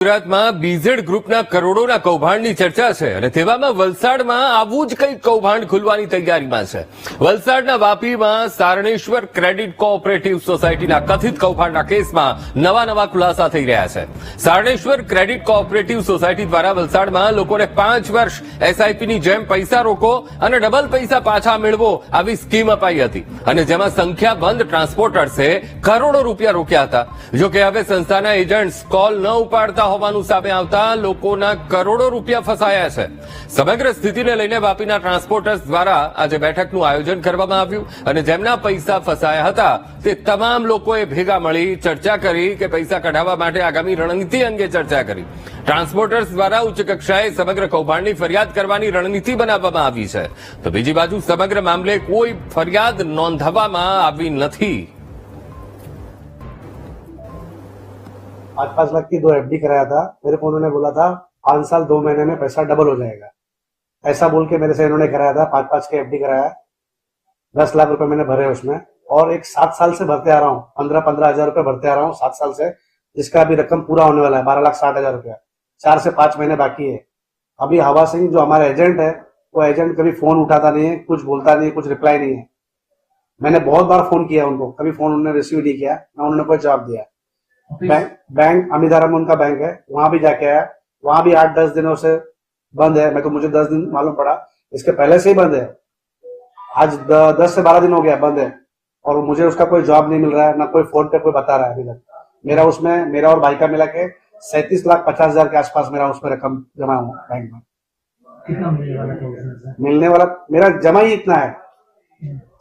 ગુજરાતમાં બીઝેડ ગ્રુપના કરોડોના કૌભાંડની ચર્ચા છે અને તેવામાં વલસાડમાં આવું જ કંઈક કૌભાંડ ખુલવાની તૈયારીમાં છે. વલસાડના વાપીમાં સારણેશ્વર ક્રેડિટ કોઓપરેટિવ સોસાયટીના કથિત કૌભાંડના કેસમાં નવા નવા ખુલાસા થઈ રહ્યા છે. સારણેશ્વર ક્રેડિટ કોઓપરેટિવ સોસાયટી દ્વારા વલસાડમાં લોકોને પાંચ વર્ષ એસઆઈપીની જેમ પૈસા રોકો અને ડબલ પૈસા પાછા મેળવો આવી સ્કીમ અપાઈ હતી. અને જેમાં સંખ્યાબંધ ટ્રાન્સપોર્ટર્સે કરોડો રૂપિયા રોક્યા હતા. જો કે હવે સંસ્થાના એજન્ટ્સ કોલ ન ઉપાડતા હોવાનું સામે આવતા લોકોના કરોડો રૂપિયા ફસાયા છે. સમગ્ર સ્થિતિને લઈને વાપીના ટ્રાન્સપોર્ટર્સ દ્વારા આજે બેઠકનું આયોજન કરવામાં આવ્યું અને જેમના પૈસા ફસાયા હતા તે તમામ લોકોએ ભેગા મળી ચર્ચા કરી કે પૈસા કઢાવવા માટે આગામી રણનીતિ અંગે ચર્ચા કરી. ટ્રાન્સપોર્ટર્સ દ્વારા ઉચ્ચ કક્ષાએ સમગ્ર કૌભાંડની ફરિયાદ કરવાની રણનીતિ બનાવવામાં આવી છે. તો બીજી બાજુ સમગ્ર મામલે કોઈ ફરિયાદ નોંધવામાં આવી નથી. पाँच पाँच लाख की दो एफडी कराया था। मेरे को उन्होंने बोला था, पाँच साल, दो महीने में पैसा डबल हो जाएगा। ऐसा बोल के मेरे से इन्होंने कराया था, पाँच पाँच के एफडी कराया। दस लाख रुपए मैंने भरे उसमें। और एक सात साल से भरते आ रहा हूँ, पंद्रह पंद्रह हज़ार रुपए भरते आ रहा हूँ सात साल से, जिसका अभी रकम पूरा होने वाला है, बारह लाख साठ हज़ार रुपया। चार से पाँच महीने बाकी है। अभी हवा सिंह जो हमारा एजेंट है, वो एजेंट कभी फ़ोन उठाता नहीं है, कुछ बोलता नहीं है, कुछ रिप्लाई नहीं है। मैंने बहुत बार फ़ोन किया उनको, कभी फ़ोन उन्होंने रिसीव नहीं किया, ना उन्होंने कोई जवाब दिया। बैंक बैंक अमितारम उनका बैंक है। वहाँ भी जाके आया। वहाँ भी आठ दस दिनों से बंद है। मैं तो मुझे दस दिन मालूम पड़ा। इसके पहले से ही बंद है। आज द, दस से बारह दिन हो गया बंद है। और मुझे उसका कोई जॉब नहीं मिल रहा है ना कोई फ़ोन पे कोई बता रहा है अभी तक। मेरा उसमें मेरा और भाई का मिला के सैतीस लाख पचास हज़ार के आसपास मेरा उसमें रकम जमा हुआ बैंक में। कितना मिलने वाला मिलने मेरा जमा ही इतना है।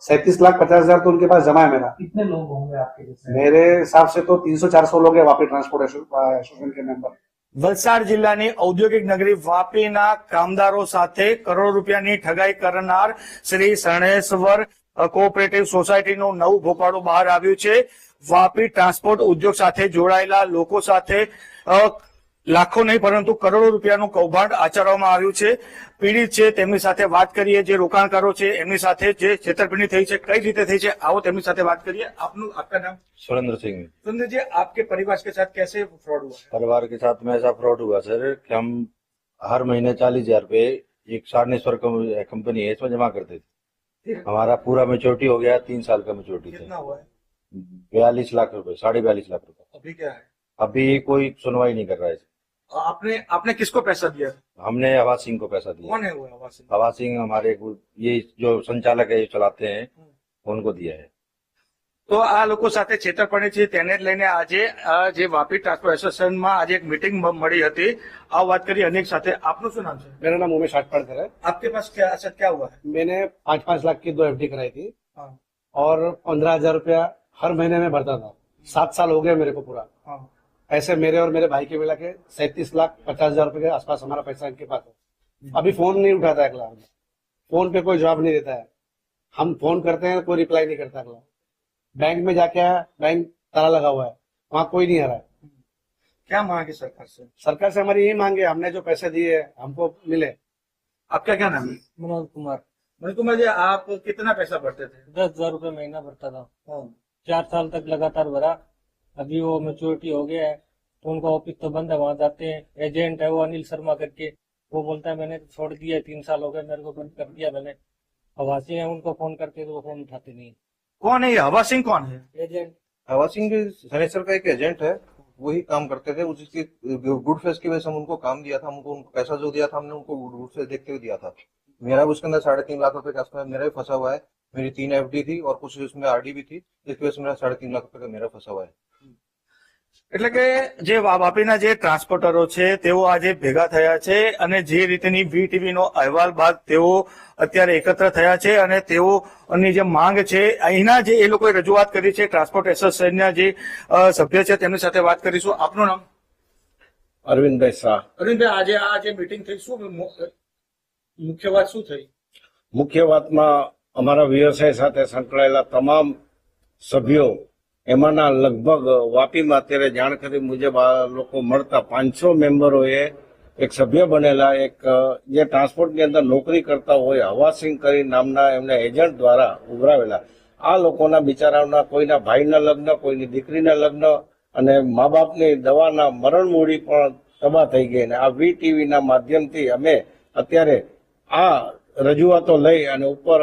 सैंतीस लाख पचास हजार तो उनके पास जमा है मेरा कितने लोग होंगे आपके जैसे मेरे हिसाब से तो तीन सौ चार सौ लोग हैं वापी ट्रांसपोर्ट एसोसिएशन के मेंबर વલસાડ જિલ્લાની ઔદ્યોગિક નગરી વાપીના કામદારો સાથે કરોડો રૂપિયાની ઠગાઈ કરનાર શ્રી શરણેશ્વર કોઓપરેટિવ સોસાયટીનું નવું ભોપાળું બહાર આવ્યું છે વાપી ટ્રાન્સપોર્ટ ઉદ્યોગ સાથે જોડાયેલા લોકો સાથે અ, લાખો નહીં પરંતુ કરોડો રૂપિયાનું કૌભાંડ આચરવામાં આવ્યું છે પીડિત છે તેમની સાથે વાત કરીએ જે રોકાણકારો છે એમની સાથે જે છેતરપિંડી થઈ છે કઈ રીતે થઈ છે આવો તેમની સાથે વાત કરીએ આપનું આપકા નામ सुरेंद्र सिंह सुंदर जी आपके परिवार के साथ कैसे फ्रॉड हुआ है परिवार के साथ में ऐसा फ्रॉड हुआ सर कि हम हर महीने चालीस हजार रुपए एक सारनेश्वर कम- कंपनी है इसमें जमा करते थे ठीक। हमारा पूरा मेच्योरिटी हो गया तीन साल का मेच्योरिटी कितना था हुआ है बयालीस लाख रुपए साढ़े बयालीस लाख रुपए अभी क्या है अभी कोई सुनवाई नहीं कर रहा है आपने आपने किसको पैसा दिया हमने हवा सिंह को पैसा दिया कौन है वो आवाज हवा सिंह हमारे को- ये जो संचालक है ये चलाते हैं उनको दिया है તો આ લોકો સાથે છેતરપિંડી છે તેને જ લઈને આજે આ જે વાપી ટ્રાન્સપોર્ટ એસોસિએશનમાં આજે એક મીટિંગ મળી હતી આ વાત કરી અનેક સાથે આપનું શું નામ છે मेरा नाम उमेश आटपड़कर है આપકે પાસ क्या अच्छा क्या हुआ है मैंने पाँच पाँच लाख की दो एफडी कराई थी हाँ और पंद्रह हजार रुपया हर महीने में भरता था सात साल हो गए मेरे को पूरा हाँ ऐसे मेरे और मेरे भाई के मिला के सैंतीस लाख पचास हज़ार रुपए के आसपास हमारा पैसा इनके पास है। अभी फ़ोन नहीं उठाता है अगला। फ़ोन पे कोई जवाब नहीं देता है। हम फ़ोन करते हैं कोई रिप्लाई नहीं करता अगला। बैंक में जाके आया बैंक ताला लगा हुआ है। वहाँ कोई नहीं आ रहा है। क्या मांगे सरकार से? सरकार से हमारी यही मांगे हमने जो पैसे दिए हमको मिले। आपका क्या नाम है? मनोज कुमार। मनोज कुमार जी आप कितना पैसा भरते थे? दस हज़ार रूपए महीना भरता था। हाँ। चार साल तक लगातार भरा। अभी वो मेच्योरिटी हो गया है तो उनका ऑफ़िस तो बंद है वहाँ जाते हैं। एजेंट है वो अनिल शर्मा करके। वो बोलता है मैंने तो छोड़ दिया है, तीन साल हो गए मेरे को बंद कर दिया मैंने। हवासी है उनको फ़ोन करते तो वो फ़ोन उठाते नहीं कौन है ये? हवा सिंह कौन है? एजेंट हवा सिंह भी सनेसर का एक एजेंट है वही काम करते थे। उसकी गुड फेस की वजह से हम उनको काम दिया था हमको उनको पैसा जो दिया था हमने उनको गुड फेस देखते हुए दिया था। मेरा भी उसके अंदर साढ़े तीन लाख रुपए के मेरा भी फंसा हुआ है। मेरी तीन एफडी थी और कुछ उसमें आरडी भी थी जिसकी वजह से मेरा साढ़े तीन लाख रुपए का मेरा फंसा हुआ है। એટલે કે જે વાપીના જે ટ્રાન્સપોર્ટરો છે તેઓ આજે ભેગા થયા છે અને જે રીતની વીટીવી નો અહેવાલ બાદ તેઓ અત્યારે એકત્ર થયા છે અને તેઓની જે માંગ છે અહીંના જે એ લોકોએ રજૂઆત કરી છે ટ્રાન્સપોર્ટ એસોસિએશનના જે સભ્ય છે તેમની સાથે વાત કરીશું. આપનું નામ? અરવિંદભાઈ શાહ. અરવિંદભાઈ આજે આ જે મીટિંગ થઈ શું મુખ્ય વાત શું થઈ? મુખ્ય વાતમાં અમારા વ્યવસાય સાથે સંકળાયેલા તમામ સભ્યો એમાંના લગભગ વાપીમાં અત્યારે જાણકારી મુજબ આ લોકો મળતા પાંચસો મેમ્બરોએ એક સભ્ય બનેલા, એક જે ટ્રાન્સપોર્ટની અંદર નોકરી કરતા હોય હવાસિંગ કરી નામના એમના એજન્ટ દ્વારા ઉભરાવેલા. આ લોકોના બિચારાઓના કોઈના ભાઈના લગ્ન, કોઈની દીકરીના લગ્ન અને મા બાપની દવાના મરણ મૂડી પણ તબાહ થઈ ગઈ અને આ વી ટીવીના માધ્યમથી અમે અત્યારે આ રજૂઆતો લઈ અને ઉપર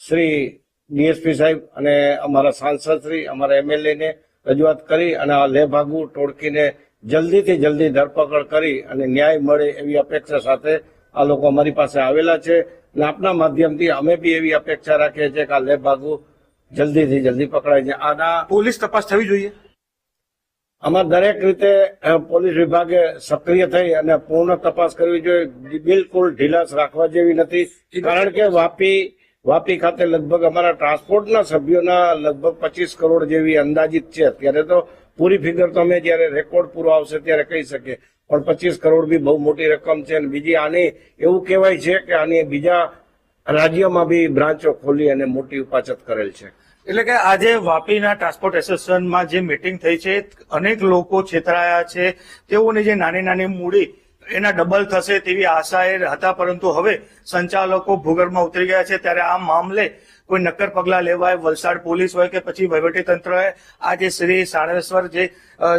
શ્રી ડીએસપી સાહેબ અને અમારા સાંસદ શ્રી અમારા એમએલએ ને રજૂઆત કરી અને આ લેભાગુ ટોળકીને જલ્દીથી જલ્દી ધરપકડ કરી અને ન્યાય મળે એવી અપેક્ષા સાથે આ લોકો અમારી પાસે આવેલા છે અને આપના માધ્યમથી અમે બી એવી અપેક્ષા રાખીએ છીએ કે આ લેભાગુ જલ્દીથી જલ્દી પકડાય છે આના પોલીસ તપાસ થવી જોઈએ? આમાં દરેક રીતે પોલીસ વિભાગે સક્રિય થઈ અને પૂર્ણ તપાસ કરવી જોઈએ. બિલકુલ ઢીલાસ રાખવા જેવી નથી. કારણ કે વાપી વાપી ખાતે લગભગ અમારા ટ્રાન્સપોર્ટના સભ્યોના લગભગ પચીસ કરોડ જેવી અંદાજિત છે. અત્યારે તો પૂરી ફિગર તો અમે જયારે રેકોર્ડ પૂરો આવશે ત્યારે કહી શકીએ. પણ પચીસ કરોડ બી બહુ મોટી રકમ છે અને બીજી આની એવું કહેવાય છે કે આની બીજા રાજ્યોમાં બી બ્રાન્ચો ખોલી અને મોટી ઉપાચત કરેલ છે. એટલે કે આજે વાપીના ટ્રાન્સપોર્ટ એસોસિએશનમાં જે મિટિંગ થઈ છે, અનેક લોકો છેતરાયા છે. તેઓની જે નાની નાની મૂડી એના ડબલ થશે તેવી આશા એ હતા, પરંતુ હવે સંચાલકો ભૂગર્ભમાં ઉતરી ગયા છે. ત્યારે આ મામલે કોઈ નક્કર પગલા લેવાય વલસાડ પોલીસ હોય કે પછી વહીવટીતંત્રએ, આ જે શ્રી સાણેશ્વર જે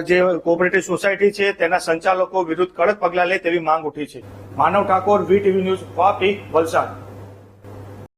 જે કોઓપરેટિવ સોસાયટી છે, તેના સંચાલકો વિરુદ્ધ કડક પગલા લે તેવી માંગ ઉઠી છે. Manav Thakor V TV news Vapi, Valsad.